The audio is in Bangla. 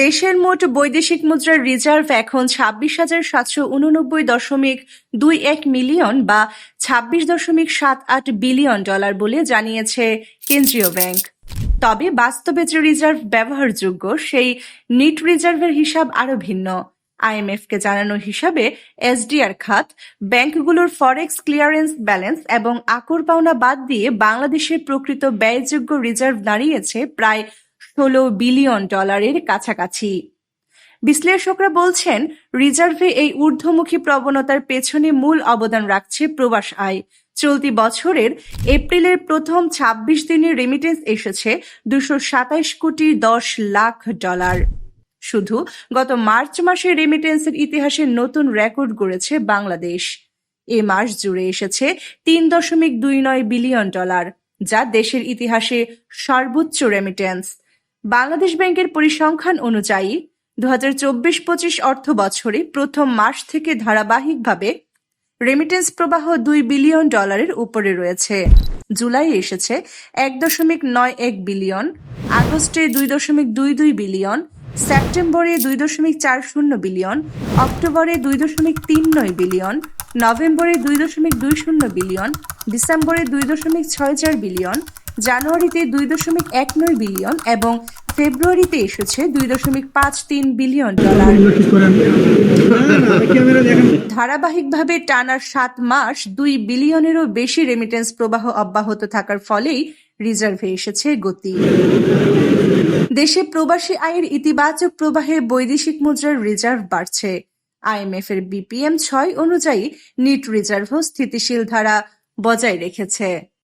দেশের মোট বৈদেশিক মুদ্রার রিজার্ভ এখন ছাব্বিশ হাজার সাতশো উননব্বই দশমিক দুই এক মিলিয়ন বা ছাব্বিশ দশমিক সাত আট বিলিয়ন ডলার বলে জানিয়েছে কেন্দ্রীয় ব্যাংক। তবে বাস্তবে যে রিজার্ভ ব্যবহারযোগ্য, সেই নিট রিজার্ভের হিসাব আরও ভিন্ন। আইএমএফকে জানানো হিসাবে এসডিআর খাত, ব্যাংকগুলোর ফরেক্স ক্লিয়ারেন্স ব্যালেন্স এবং আকর পাওনা বাদ দিয়ে বাংলাদেশের প্রকৃত ব্যয়যোগ্য রিজার্ভ দাঁড়িয়েছে প্রায় ষোলো বিলিয়ন ডলারের কাছাকাছি। বিশ্লেষকরা বলছেন, রিজার্ভে এই ঊর্ধ্বমুখী প্রবণতার পেছনে মূল অবদান রাখছে প্রবাস আয়। চলতি বছরের এপ্রিলের প্রথম ২৬ দিনে রেমিটেন্স এসেছে দুশো সাতাইশ কোটি দশ লাখ ডলার। শুধু গত মার্চ মাসে রেমিটেন্সের ইতিহাসে নতুন রেকর্ড গড়েছে বাংলাদেশ। এ মাস জুড়ে এসেছে তিন দশমিক দুই নয় বিলিয়ন ডলার, যা দেশের ইতিহাসে সর্বোচ্চ রেমিটেন্স বাংলাদেশ ব্যাংকের পরিসংখ্যান অনুযায়ী দু হাজার চব্বিশ পঁচিশ অর্থ বছরে প্রথম মাস থেকে ধারাবাহিকভাবে রেমিটেন্স প্রবাহ দুই বিলিয়ন ডলারের উপরে রয়েছে। জুলাই এসেছে এক দশমিক নয় এক বিলিয়ন, আগস্টে দুই দশমিক দুই দুই বিলিয়ন, সেপ্টেম্বরে দুই দশমিক চার শূন্য বিলিয়ন, অক্টোবরে দুই দশমিক তিন নয় বিলিয়ন, নভেম্বরে দুই দশমিক দুই শূন্য বিলিয়ন, ডিসেম্বরে দুই দশমিক ছয় চার বিলিয়ন জানুয়ারিতে দুই দশমিক এক নয় বিলিয়ন এবং ফেব্রুয়ারিতে এসেছে দুই দশমিক পাঁচ তিন বিলিয়ন ডলার। ধারাবাহিকভাবে টানা সাত মাস দুই বিলিয়নেরও বেশি রেমিটেন্স প্রবাহ অব্যাহত থাকার ফলেই রিজার্ভে এসেছে গতি। দেশে প্রবাসী আয়ের ইতিবাচক প্রবাহে বৈদেশিক মুদ্রার রিজার্ভ বাড়ছে। আইএমএফ এর বিপিএম ছয় অনুযায়ী নিট রিজার্ভও স্থিতিশীল ধারা বজায় রেখেছে।